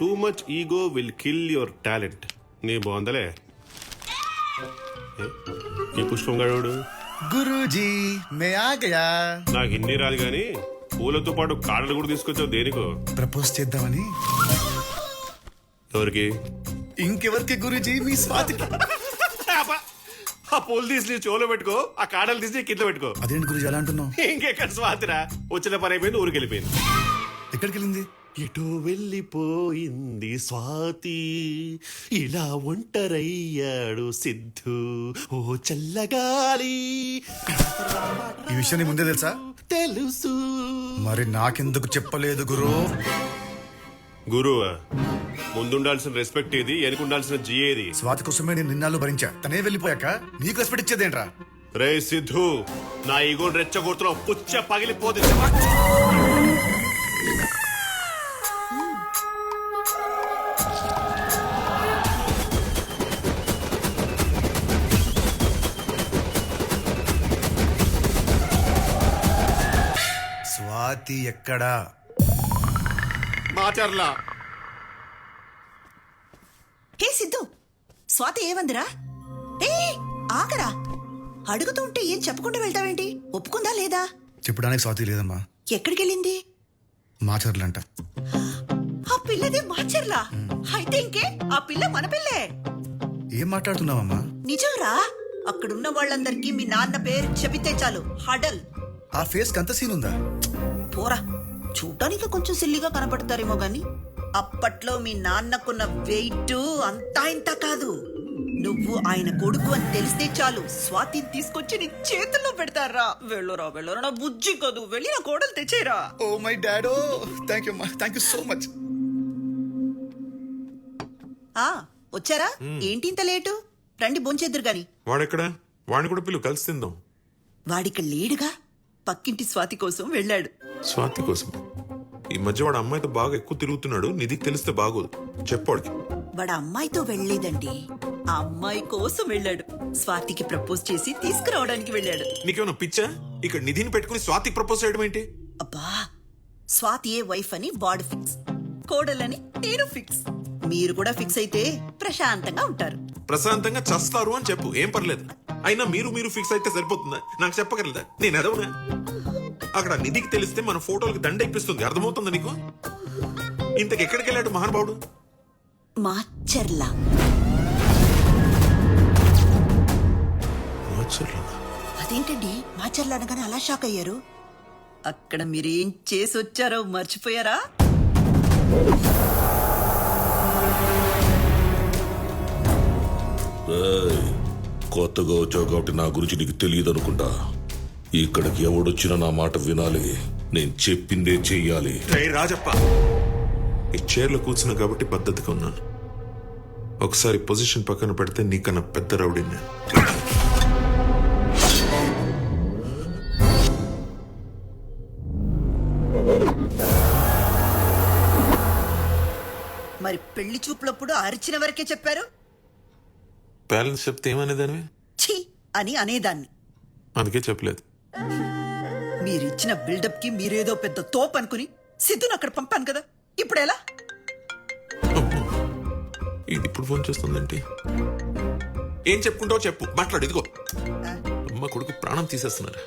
Too much ego will kill your talent నీ బాగుందలే. ఏ? ఈ పుష్పం గడవుడు గురూజీ మే ఆ గయా నాకు హిందీ రాదు కానీ పూలతో పాటు కాడలు కూడా తీసుకొచ్చావు దేనికో? ప్రపోజ్ చేద్దామని. ఎవరికి? ఇంకెవరికి గురూజీ? మీ స్వాతికి. అబ్బా! ఆ పూలు తీసి నీ చెవులో పెట్టుకో ఆ కాడలు తీసి కింద పెట్టుకో. అదేంటి గురూజీ అలా అంటున్నావు? ఇంకెక్కడ స్వాతిరా? వచ్చిన పని అయిపోయింది ఊరికి వెళ్ళిపోయింది ఎక్కడికి వెళ్ళింది ఎటో వెళ్ళిపోయింది స్వాతి. ఇలా ఒంటరయ్యాడు సిద్ధు. ఓ చల్లగాలి. ఈ విషయం ముందే తెలుసా? తెలుసు. మరి నాకెందుకు చెప్పలేదు గురు? గురువు ముందుండాల్సిన రెస్పెక్ట్ ఇది వెనుకుండాల్సిన జీ ఏది? స్వాతి కోసమే నేను నిన్నాళ్ళు భరించా. తనే వెళ్ళిపోయాక నీకు రెస్పెక్ట్ ఇచ్చేదేంట్రా? రే సిద్ధు నా ఈగో రెచ్చగొడుతున్నావు పుచ్చ పగిలిపోతే స్వాతి ఎక్కడా? మాచర్లా. హే సిద్ధు స్వాతి ఏమందిరా ఏ ఆగరా. అడుగుతుంటే ఏం చెప్పకుండా వెళ్తావేంటి? ఒప్పుకుందా లేదా? చెప్పడానికి స్వాతి లేదమ్మా. ఎక్కడికెళ్ళింది? మాచర్లంట. ఆ పిల్లది మాచర్లా. అయితే ఇంకే ఆ పిల్ల మన పిల్లే. ఏం మాట్లాడుతున్నావమ్మా? నిజంరా? అక్కడున్న వాళ్ళందరికీ మీ నాన్న పేరు చెబితే చాలు. హడల్. ఆ ఫేస్ అంత సీన్ ఉందా పోరా. చూడటానికి కొంచెం సిల్లిగా కనపడతారేమో గాని అప్పట్లో మీ నాన్నకున్న వెయిట్ అంతా ఇంత కాదు. నువ్వు ఆయన కొడుకు అని తెలిస్తే చాలు స్వాతిని తీసుకొచ్చి నీ చేతుల్లో పెడతారా? వెళ్ళురా వెళ్ళురా నా బుజ్జి కాదు. వెళ్ళి నా కోడలు తెచ్చేరా oh my డాడో thank you thank you so much ఆ వచ్చారా? ఏంటి ఇంత లేటు? రండి బొంచేద్దరు గాని. వాడెక్కడ? వాడిని కూడా పిలువు కలిసి తిందాం. వాడిక లేడుగా? పక్కింటి స్వాతి కోసం వెళ్ళాడు. స్వాతి కోసం? ఈ మధ్య వాడు అమ్మాయితో బాగా ఎక్కువ తిరుగుతున్నాడు నిధికి తెలిస్తే బాగోదు. చెప్పాడికి వాడు అమ్మాయితో వెళ్ళలేదండి. ఆ అమ్మాయి కోసం వెళ్ళాడు. స్వాతికి ప్రపోజ్ చేసి తీసుకురావడానికి వెళ్ళాడు. నీకేమైనా పిచ్చా? ఇక్కడ నిధిని పెట్టుకుని స్వాతికి ప్రపోజ్ చేయడం ఏంటి? అబ్బా స్వాతి ఏ వైఫ్ అని వాడు ఫిక్స్. కోడలని నేను ఫిక్స్. మీరు కూడా ఫిక్స్ అయితే ప్రశాంతంగా ఉంటారు. ప్రశాంతంగా చస్తారు అని చెప్పు. ఏం పర్లేదు. అయినా మీరు మీరు ఫిక్స్ అయితే సరిపోతుందా? నాకు చెప్పగలదా? నేను ఎదవనా? అక్కడ నిధికి తెలిస్తే మన ఫోటోలకు దండ ఇప్పిస్తుంది అర్థమవుతుందా నీకు? ఇంతకు ఎక్కడికి వెళ్ళాడు మహానుభావుడు? మాచర్లా? అదేంటండి? మాచర్ల అనగానే అలా షాక్ అయ్యారు? అక్కడ మీరేం చేసి వచ్చారో మర్చిపోయారా కొత్తగా వచ్చావు కాబట్టి నా గురించి నీకు తెలియదు అనుకుంటా ఇక్కడికి ఎవడొచ్చినా నా మాట వినాలి. నేను చెప్పిందే చెయ్యాలి. రే రాజప్ప. ఈ చైర్లో కూర్చున్నా కాబట్టి పద్ధతిగా ఉన్నాను. ఒకసారి పొజిషన్ పక్కన పెడితే నీకన్నా పెద్ద రౌడీ నేను. మరి పెళ్ళి చూపులప్పుడు అరిచిన వరకే చెప్పారు? బ్యాలెన్స్ చెప్తే ఏమనేదానివి? ఛీ అని అనేదాన్ని. అందుకే చెప్పలేదు. మీరిచ్చిన బిల్డప్కి మీరేదో పెద్ద తోపు అనుకుని సిద్ధును అక్కడ పంపాను కదా. ఇప్పుడు ఎలా. ఇది ఇప్పుడు ఫోన్ చేస్తుందంటే? ఏం చెప్పుకుంటావో చెప్పు. మాట్లాడు ఇదిగో. అమ్మ కొడుకు ప్రాణం తీసేస్తున్నారు?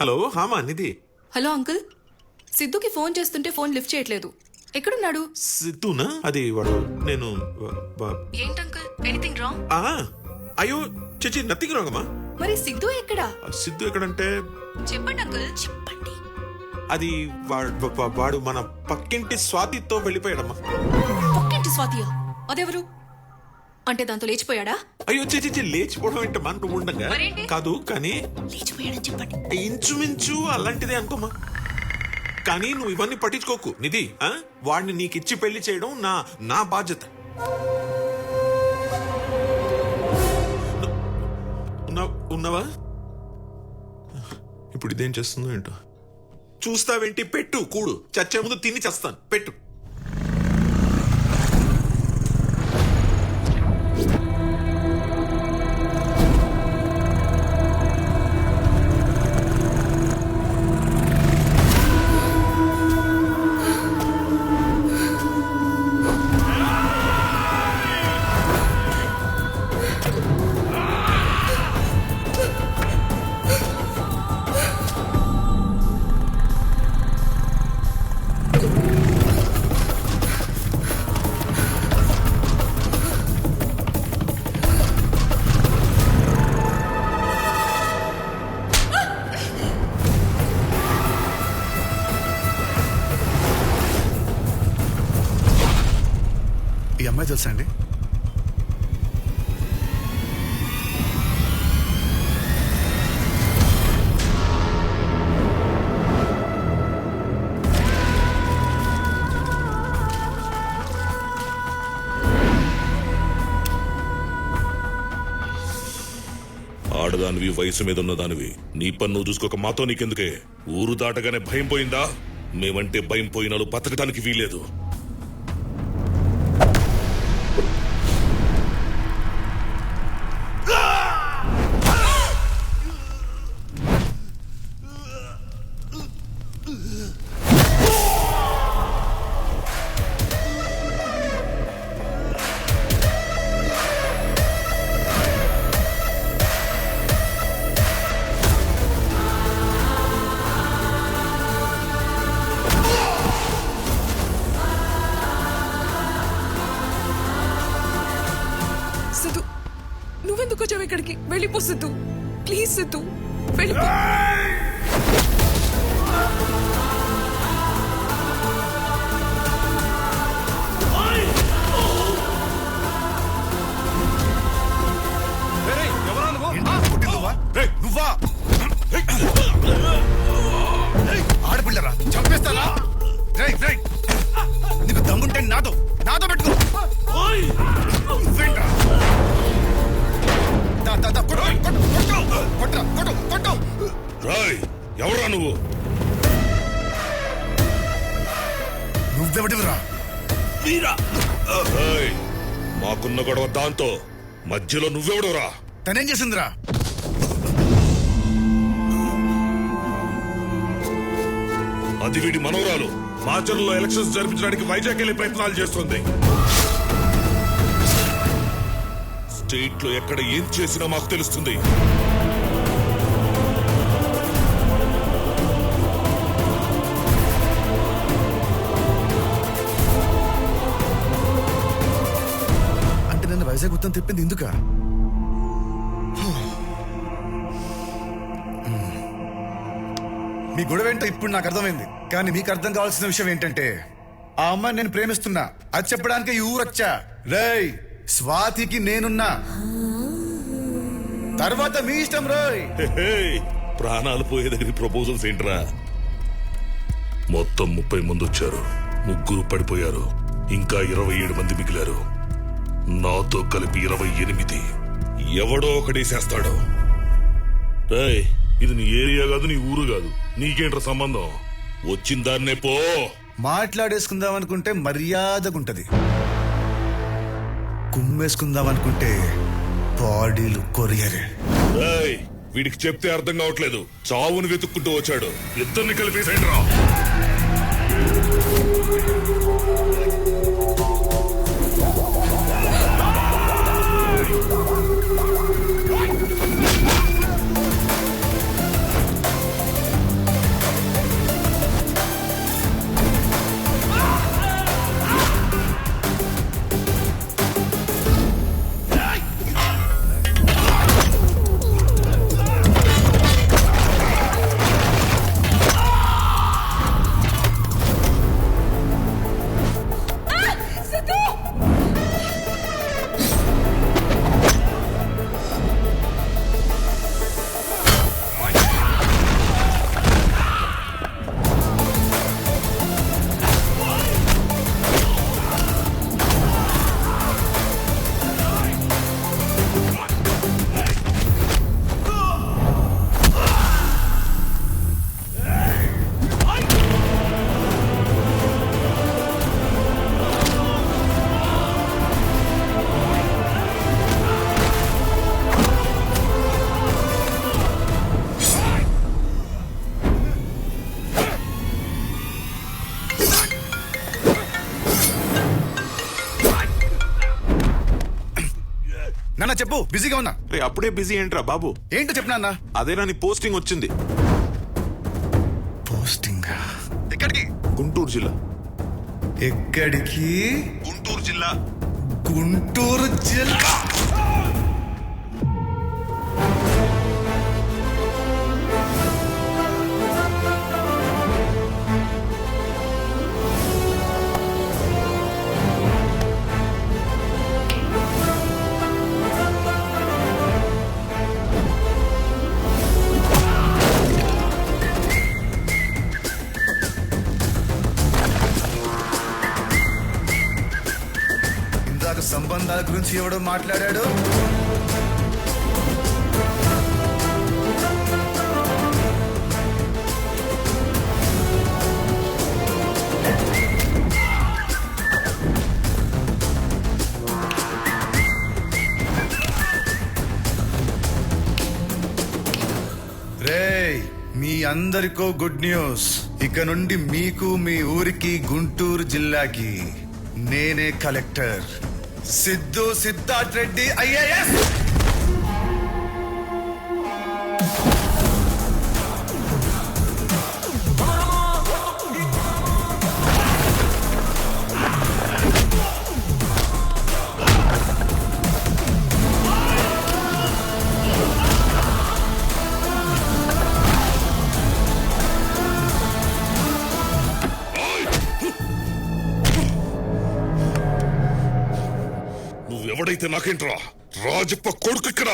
హలో హామా నిధి. Hello uncle. సిద్ధుకి ఫోన్ చేస్తుంటే ఫోన్ లిఫ్ట్ చేయట్లేదు. ఎక్కడున్నాడు? సిద్ధునా? అది వాడు నేను వా- వా- ఏంటి అంకుల్ ఎనీథింగ్ రాంగ్? ఆ, అయ్యో చిచి నథింగ్ రాంగమ్మా. మరి సిద్ధు ఎక్కడా? సిద్ధు ఎక్కడంటే చెప్పండి అంకుల్ చెప్పండి. అది వాడు వాడు మన పక్కింటి స్వాతితో వెళ్ళిపోయాడమ్మా. పక్కింటి స్వాతియా? అదెవరు? అంటే దాంతో లేచిపోయాడా? అయ్యో చి, లేచిపోవడం ఏంటి మన ఉండగా. మరేంటి? కాదు కానీ లేచిపోయాడని చెప్పండి. ఇంచుమించు అలాంటిదే అనుకోమా కానీ నువ్వు ఇవన్నీ పట్టించుకోకు నిధి ఆ? వాడిని నీకు ఇచ్చి పెళ్ళి చేయడం నా నా బాధ్యత. ఉన్నావా? ఇప్పుడు ఇదేం చేస్తుందో ఏంటో? చూస్తావేంటి? పెట్టు కూడు. చచ్చే ముందు తిని చస్తాను. పెట్టు. తెలుసా అండి ఆడదానివి వయసు మీద ఉన్న దానివి నీ పన్ను చూసుకోక మాతో నీకెందుకే? ఊరు దాటగానే భయం పోయిందా? మేమంటే భయం పోయినాలు బతకటానికి వీలేదు నువ్వెందుకు వచ్చావు ఇక్కడికి? వెళ్ళిపో సిద్ధు. ప్లీజ్ సిద్ధు. వెళ్ళిపో. నువ్వా? ఆడపిల్లరా చంపేస్తారా? రేయ్, రేయ్. గొడవ దాంతో మధ్యలో నువ్వెవడురా? తనేం చేసిందిరా? అది వీడి మనవరాలు. మాచర్లో ఎలక్షన్స్ జరిపించడానికి వైజాగ్ వెళ్ళే ప్రయత్నాలు చేస్తుంది. స్టేట్లో ఎక్కడ ఏం చేసినా మాకు తెలుస్తుంది. వైజాగ్ మొత్తం తిప్పింది ఎందుక? మీ గొడవ ఏంటో ఇప్పుడు నాకు అర్థమైంది. కానీ మీకు అర్థం కావాల్సిన విషయం ఏంటంటే ఆ అమ్మాయిని నేను ప్రేమిస్తున్నా. అది చెప్పడానికి ఈ ఊరొచ్చా? రేయ్ స్వాతికి నేనున్నా. తర్వాత మీ ఇష్టం రోయ్. ప్రాణాలు పోయే దగ్గర ప్రపోజల్స్ ఏంట్రా? మొత్తం ముప్పై మంది వచ్చారు. ముగ్గురు పడిపోయారు. ఇంకా ఇరవై ఏడు మంది మిగిలారు. నాతో కలిపి ఇరవై ఎనిమిది. ఎవడో ఒకడేసేస్తాడు రేయ్ ఇది నీ ఏరియా కాదు నీ ఊరు కాదు. నీకేంట్రా సంబంధం? వచ్చిన దాన్నే పో. మాట్లాడేసుకుందాం అనుకుంటే మర్యాదగుంటది. కుమ్మేసుకుందాం అనుకుంటే బాడీలు కొరియరే. రేయ్ వీడికి చెప్తే అర్థం కావట్లేదు. చావుని వెతుక్కుంటూ వచ్చాడు. ఇద్దరిని కలిపేసేంట్రా రా నాన్న చెప్పు. బిజీగా ఉన్నా. రే అప్పుడే బిజీ ఏంట్రా బాబు? ఏంటో చెప్పు నాన్న. అదేనా నీ పోస్టింగ్ వచ్చింది? పోస్టింగ్? ఎక్కడికి? గుంటూరు జిల్లా. ఎక్కడికి? గుంటూరు జిల్లా. గుంటూరు జిల్లా. అనుబంధాల గురించి ఎవడో మాట్లాడాడు? రేయ్ మీ అందరికో గుడ్ న్యూస్. ఇక నుండి మీకు మీ ఊరికి గుంటూరు జిల్లాకి నేనే కలెక్టర్. సిద్ధు సిద్ధార్థ్ రెడ్డి ఐఏఎస్. అయితే నాకేంట్రా? రాజప్ప కొడుకు ఇక్కడ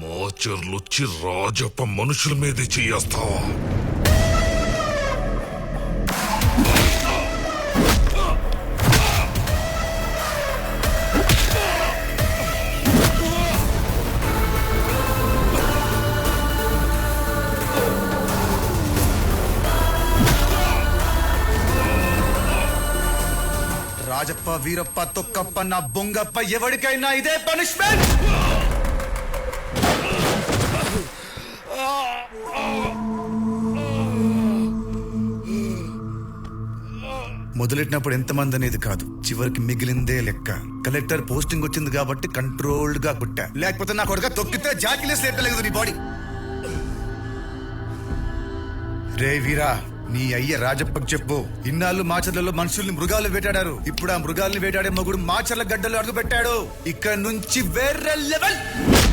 మాచర్లొచ్చి రాజప్ప మనుషుల మీదే చేయేస్తావా? వీరప్ప తొక్కప్ప నా బొంగప్ప ఎవరికైనా ఇదే పనిష్మెంట్ మొదలెట్టినప్పుడు ఎంతమంది అనేది కాదు. చివరికి మిగిలిందే లెక్క. కలెక్టర్ పోస్టింగ్ వచ్చింది కాబట్టి కంట్రోల్డ్గా కుట్టా. లేకపోతే నా కొడుక తొక్కితే జాకిలేసి లేపలేదు నీ బాడీ. రే వీరా నీ అయ్య రాజప్పకు చెప్పు. ఇన్నాళ్ళు మాచర్లలో మనుషుల్ని మృగాలు వేటాడారు. ఇప్పుడు ఆ మృగాల్ని వేటాడే మగుడు మాచర్ల గడ్డలు అడుగు పెట్టాడు ఇక్కడ నుంచి వేరే లెవెల్.